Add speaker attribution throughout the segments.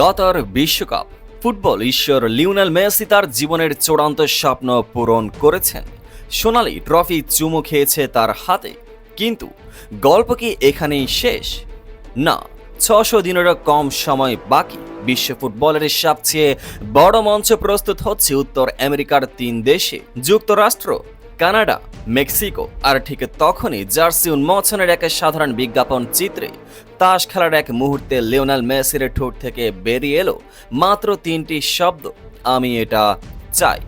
Speaker 1: কাতার বিশ্বকাপ। ফুটবল ঈশ্বর Lionel Messi তার জীবনের চূড়ান্ত স্বপ্ন পূরণ করেছেন। সোনালি ট্রফি চুমু খেয়েছে তার হাতে। কিন্তু গল্প কি এখানেই শেষ? না, ছশো দিনেরও কম সময় বাকি। বিশ্ব ফুটবলের সবচেয়ে বড় মঞ্চ প্রস্তুত হচ্ছে উত্তর আমেরিকার তিন দেশে। যুক্তরাষ্ট্র কানাডা, মেক্সিকো, আর ঠিক তখনই জার্সি উন্মোচনের এক সাধারণ বিজ্ঞাপন চিত্রে তাস খেলার এক মুহূর্তে লিওনাল মেসির ঠোঁট থেকে বেরিয়ে এলো মাত্র তিনটি শব্দ। আমি এটা চাই।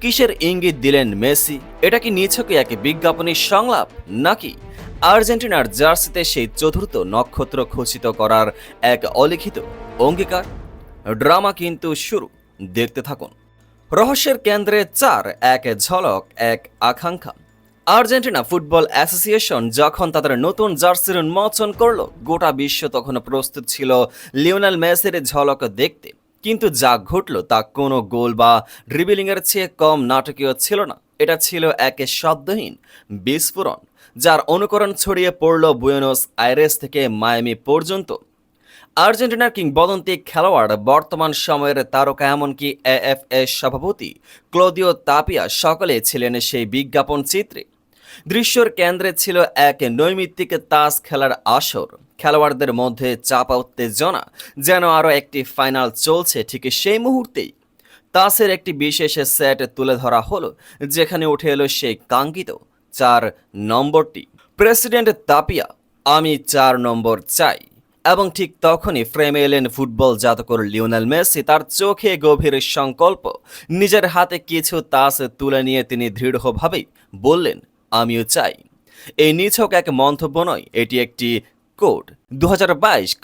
Speaker 1: কিসের ইঙ্গিত দিলেন মেসি? এটা কি নিছকে এক বিজ্ঞাপনী সংলাপ? নাকি আর্জেন্টিনার জার্সিতে সেই চতুর্থ নক্ষত্র খচিত করার এক অলিখিত অঙ্গীকার? ড্রামা কিন্তু শুরু। দেখতে থাকুন। রহস্যের কেন্দ্রে চার, এক ঝলক, এক আকাঙ্ক্ষা। আর্জেন্টিনা ফুটবল অ্যাসোসিয়েশন যখন তাদের নতুন জার্সির উন্মোচন করল, গোটা বিশ্ব তখন প্রস্তুত ছিল লিওনাল মেসির ঝলক দেখতে। কিন্তু যা ঘটল তা কোনো গোল বা ড্রিবিলিংয়ের চেয়ে কম নাটকীয় ছিল না। এটা ছিল এক শব্দহীন, বিস্ফোরণ, যার অনুকরণ ছড়িয়ে পড়ল বুয়েনোস আইরেস থেকে মায়ামি পর্যন্ত। আর্জেন্টিনার কিংবদন্তি খেলোয়াড় বর্তমান সময়ের তারকা এমনকি এএফএস সভাপতি ক্লোদিও তাপিয়া সকলে ছিলেন সেই বিজ্ঞাপন চিত্রে। দৃশ্যর কেন্দ্রে ছিল এক নৈমিত্তিক তাস খেলার আসর। খেলোয়াড়দের মধ্যে চাপা উত্তেজনা যেন আরও একটি ফাইনাল চলছে ঠিক সেই মুহূর্তেই। তাসের একটি বিশেষ সেট তুলে ধরা হলো, যেখানে উঠে এলো সেই কাঙ্ক্ষিত চার নম্বরটি। প্রেসিডেন্ট তাপিয়া, আমি চার নম্বর চাই। এবং ঠিক তখনই ফ্রেমে এলেন ফুটবল জাতকর লিওনেল মেসি। তার চোখে গভীর সংকল্প। নিজের হাতে কিছু তাস তুলে নিয়ে তিনি দৃঢ়ভাবেই বললেন, আমিও চাই। এই নিছক এক মন্তব্য নয়, এটি একটি কোড। দু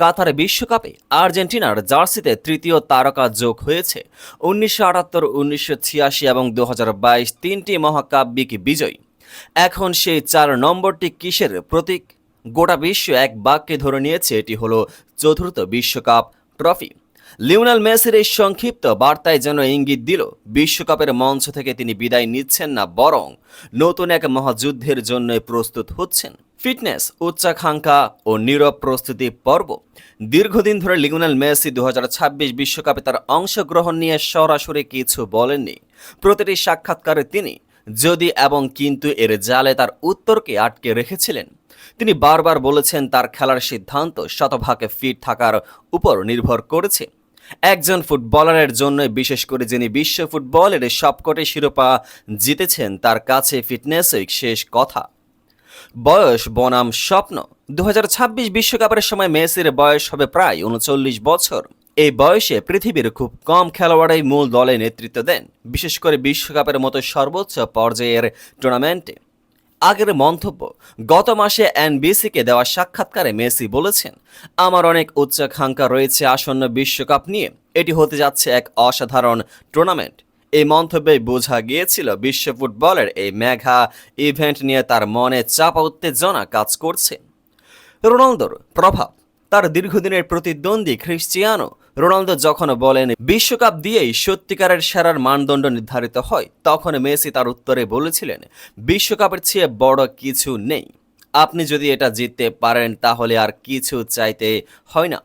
Speaker 1: কাতার বিশ্বকাপে আর্জেন্টিনার জার্সিতে তৃতীয় তারকা যোগ হয়েছে। উনিশশো আটাত্তর, উনিশশো ছিয়াশি এবং দু তিনটি মহাকাব্যিক বিজয়। এখন সেই চার নম্বরটি কিসের প্রতীক? গোটা বিশ্ব এক বাক্যে ধরে নিয়েছে, এটি হলো চতুর্থ বিশ্বকাপ ট্রফি। লিওনাল মেসির এই সংক্ষিপ্ত বার্তায় যেন ইঙ্গিত দিল, বিশ্বকাপের মঞ্চ থেকে তিনি বিদায় নিচ্ছেন না বরং নতুন এক মহাযুদ্ধের জন্য প্রস্তুত হচ্ছেন। ফিটনেস, উচ্চাকাঙ্ক্ষা ও নীরব প্রস্তুতি পর্ব। দীর্ঘদিন ধরে লিওনাল মেসি দু বিশ্বকাপে তার অংশগ্রহণ নিয়ে সরাসরি কিছু বলেননি। প্রতিটি সাক্ষাৎকারে তিনি, যদি এবং কিন্তু এর জালে তার উত্তরকে আটকে রেখেছিলেন। তিনি বারবার বলেছেন তার খেলার সিদ্ধান্ত শতভাগে ফিট থাকার উপর নির্ভর করেছে। একজন ফুটবলারের জন্য বিশেষ করে যিনি বিশ্ব ফুটবলের সবকটি শিরোপা জিতেছেন, তার কাছে ফিটনেসই শেষ কথা। বয়স বনাম স্বপ্ন। দু বিশ্বকাপের সময় মেসির বয়স হবে প্রায় উনচল্লিশ বছর। এই বয়সে পৃথিবীর খুব কম খেলোয়াড়ই মূল দলে নেতৃত্ব দেন, বিশেষ করে বিশ্বকাপের মতো সর্বোচ্চ পর্যায়ের টুর্নামেন্টে। আগের মন্তব্য। গত মাসে এনবিসিকে দেওয়া সাক্ষাৎকারে মেসি বলেছেন, আমার অনেক উচ্চাকাঙ্ক্ষা রয়েছে আসন্ন বিশ্বকাপ নিয়ে। এটি হতে যাচ্ছে এক অসাধারণ টুর্নামেন্ট। এই মন্তব্যে বোঝা গিয়েছিল বিশ্ব ফুটবলের এই মেঘা ইভেন্ট নিয়ে তার মনে চাপা উত্তেজনা কাজ করছে। রোনালদোর প্রভাব তার দীর্ঘদিনের প্রতিদ্বন্দ্বী খ্রিস্টিয়ানো রোনালদো যখন বলেন, বিশ্বকাপ দিয়েই সত্যিকারের সেরার মানদণ্ড নির্ধারিত হয়, তখন মেসি তার উত্তরে বলেছিলেন, বিশ্বকাপের চেয়ে বড় কিছু নেই। আপনি যদি এটা জিততে পারেন, তাহলে আর কিছু চাইতে হয় না।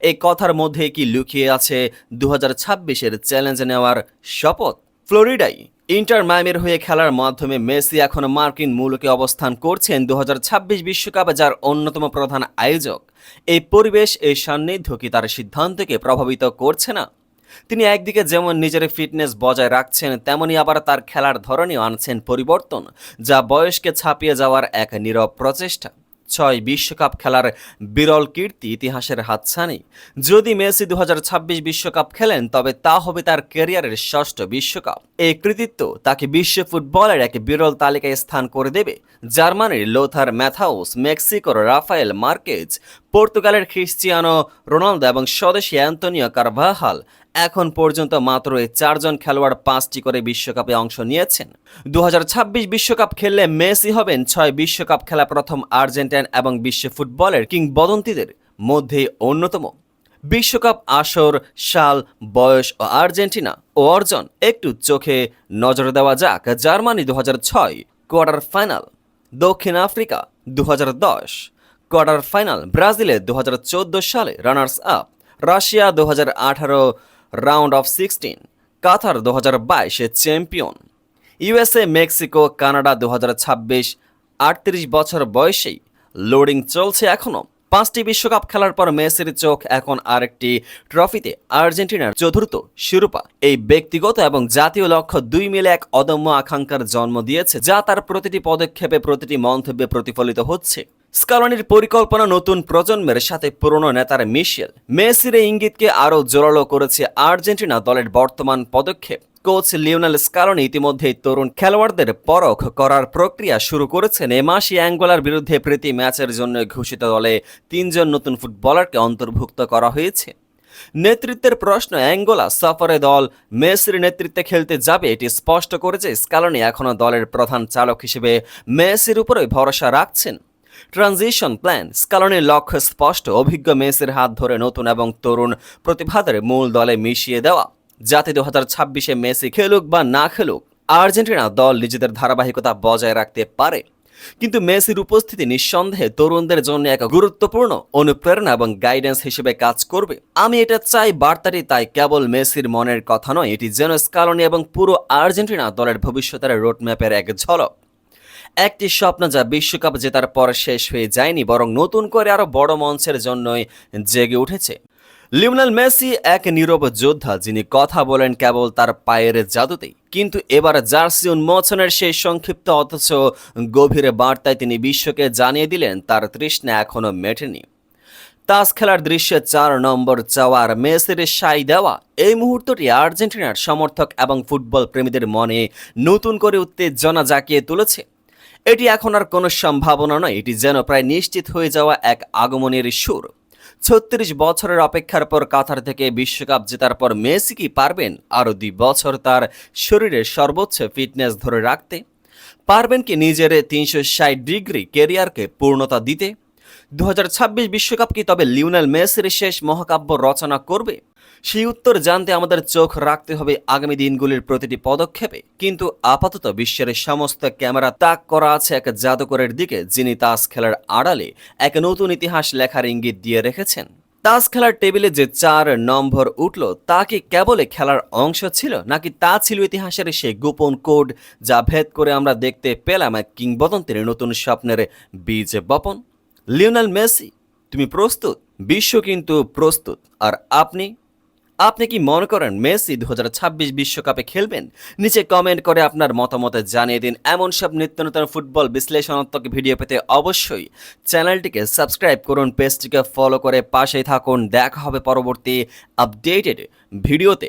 Speaker 1: এই কথার মধ্যে কি লুকিয়ে আছে দু হাজার ছাব্বিশের চ্যালেঞ্জ নেওয়ার শপথ? ফ্লোরিডায় ইন্টার মায়ামির হয়ে খেলার মাধ্যমে মেসি এখন মার্কিন মূলকে অবস্থান করছেন দু বিশ্বকাপে, যার অন্যতম প্রধান আয়োজক। এই পরিবেশ, এই সান্নিধ্য কি তার সিদ্ধান্তকে প্রভাবিত করছে না? তিনি একদিকে যেমন নিজের ফিটনেস বজায় রাখছেন, তেমনি আবার তার খেলার ধরনেও আনছেন পরিবর্তন, যা বয়সকে ছাপিয়ে যাওয়ার এক নীরব প্রচেষ্টা। ছয় বিশ্বকাপ খেলার বিরল কীর্তি ইতিহাসের হাতছানি। যদি মেসি দু বিশ্বকাপ খেলেন, তবে তা হবে তার ক্যারিয়ারের ষষ্ঠ বিশ্বকাপ। এই কৃতিত্ব তাকে বিশ্ব ফুটবলের এক বিরল তালিকায় স্থান করে দেবে। জার্মানির লোথার ম্যাথাউস, মেক্সিকোর রাফায়েল মার্কেজ পর্তুগালের খ্রিস্টিয়ানো রোনালদো এবং স্বদেশী অ্যান্তনিও কারভাহাল এখন পর্যন্ত মাত্র এই চারজন খেলোয়াড় পাঁচটি করে বিশ্বকাপে অংশ নিয়েছেন। দু বিশ্বকাপ খেললে মেসি হবেন ছয় বিশ্বকাপ খেলা প্রথম আর্জেন্টাইন এবং বিশ্ব ফুটবলের কিংবদন্তিদের মধ্যে অন্যতম। বিশ্বকাপ আসর, সাল, বয়স ও আর্জেন্টিনা ও অর্জন একটু চোখে নজর দেওয়া যাক। জার্মানি দু হাজার ছয় কোয়ার্টার ফাইনাল, দক্ষিণ আফ্রিকা দু হাজার দশ। কোয়ার্টার ফাইনাল ব্রাজিলে দু হাজার চোদ্দ সালে রানার্স আপ, রাশিয়া দুহাজার আঠারো রাউন্ড অফ সিক্সটিন, কাতার দু বাইশে চ্যাম্পিয়ন, ইউএসএ, মেক্সিকো, কানাডা দু ছাব্বিশ, আটত্রিশ বছর বয়সেই লোডিং চলছে এখনও পাঁচটি বিশ্বকাপ খেলার পর মেসির চোখ এখন আরেকটি ট্রফিতে, আর্জেন্টিনার চতুর্থ শিরোপা। এই ব্যক্তিগত এবং জাতীয় লক্ষ্য দুই মিলে এক অদম্য আকাঙ্ক্ষার জন্ম দিয়েছে, যা তার প্রতিটি পদক্ষেপে, প্রতিটি মন্তব্যে প্রতিফলিত হচ্ছে। স্কালনির পরিকল্পনা নতুন প্রজন্মের সাথে পুরনো নেতার মিশেল। মেসির ইঙ্গিতকে আরও জোরালো করেছে আর্জেন্টিনা দলের বর্তমান পদক্ষেপ। কোচ লিওনাল স্কালনি ইতিমধ্যেই তরুণ খেলোয়াড়দের পরখ করার প্রক্রিয়া শুরু করেছেন। এ মাসে অ্যাঙ্গোলার বিরুদ্ধে প্রীতি ম্যাচের জন্য ঘোষিত দলে তিনজন নতুন ফুটবলারকে অন্তর্ভুক্ত করা হয়েছে। নেতৃত্বের প্রশ্ন, অ্যাঙ্গোলা সফরে দল মেসির নেতৃত্বে খেলতে যাবে এটি স্পষ্ট করেছে স্কালনি এখনও দলের প্রধান চালক হিসেবে। মেসির উপরে ভরসা রাখছেন। ট্রানজিশন প্ল্যান স্কালনের লক্ষ্য স্পষ্ট। অভিজ্ঞ মেসির হাত ধরে নতুন এবং তরুণ প্রতিভাদের মূল দলে মিশিয়ে দেওয়া। যাতে দু হাজার ছাব্বিশে মেসি খেলুক বা না খেলুক, আর্জেন্টিনা দল নিজেদের ধারাবাহিকতা বজায় রাখতে পারে। কিন্তু মেসির উপস্থিতি নিঃসন্দেহে তরুণদের জন্য এক গুরুত্বপূর্ণ অনুপ্রেরণা এবং গাইডেন্স হিসেবে কাজ করবে। আমি এটা চাই, বার্তাটি তাই কেবল মেসির মনের কথা নয়, এটি যেন স্কালনি এবং পুরো আর্জেন্টিনা দলের ভবিষ্যতের রোডম্যাপের এক ঝলক। একটি স্বপ্ন যা বিশ্বকাপ জেতার পর শেষ হয়ে যায়নি, বরং নতুন করে আরও বড় মঞ্চের জন্যই জেগে উঠেছে। লিওনেল মেসি এক নীরব যোদ্ধা, যিনি কথা বলেন কেবল তার পায়ের জাদুতেই। কিন্তু এবার জার্সি উন্মোচনের সেই সংক্ষিপ্ত অথচ গভীর বার্তায় তিনি বিশ্বকে জানিয়ে দিলেন, তার তৃষ্ণা এখনও মেটেনি। তাস খেলার দৃশ্যে চার নম্বর চাওয়ার মেসির সাই দেওয়া, এই মুহূর্তটি আর্জেন্টিনার সমর্থক এবং ফুটবল প্রেমীদের মনে নতুন করে উত্তেজনা জাগিয়ে তুলেছে। এটি এখন আর কোনো সম্ভাবনা নয়, এটি যেন প্রায় নিশ্চিত হয়ে যাওয়া এক আগমনের সুর। ছত্রিশ বছরের অপেক্ষার পর কাতার থেকে বিশ্বকাপ জেতার পর মেসি কি পারবেন? আরও দুই বছর তার শরীরের সর্বোচ্চ ফিটনেস ধরে রাখতে। পারবেন কি নিজের তিনশো ষাট ডিগ্রি কেরিয়ারকে পূর্ণতা দিতে? দু বিশ্বকাপ কি তবে লিওনেল মেসির শেষ মহাকাব্য রচনা করবে? সেই উত্তর জানতে আমাদের চোখ রাখতে হবে আগামী দিনগুলির প্রতিটি পদক্ষেপে। কিন্তু আপাতত বিশ্বের সমস্ত ক্যামেরা তাক করা আছে এক জাদুকরের দিকে, যিনি তাস খেলার আড়ালে এক নতুন ইতিহাস লেখার ইঙ্গিত দিয়ে রেখেছেন। তাস খেলার টেবিলে যে চার নম্বর উঠল, তা কি কেবলে খেলার অংশ ছিল, নাকি তা ছিল ইতিহাসের সেই গোপন কোড যা ভেদ করে আমরা দেখতে পেলাম এক কিংবদন্তির নতুন স্বপ্নের বীজ বপন? লিওনাল মেসি, তুমি প্রস্তুত? বিশ্ব কিন্তু প্রস্তুত। আর আপনি? আপনি কি মনে করেন মেসি দু বিশ্বকাপে খেলবেন? নিচে কমেন্ট করে আপনার মতামত জানিয়ে দিন। এমন সব নিত্য নতুন ফুটবল বিশ্লেষণাত্মক ভিডিও পেতে অবশ্যই চ্যানেলটিকে সাবস্ক্রাইব করুন পেজটিকে ফলো করে পাশেই থাকুন। দেখা হবে পরবর্তী আপডেটেড ভিডিওতে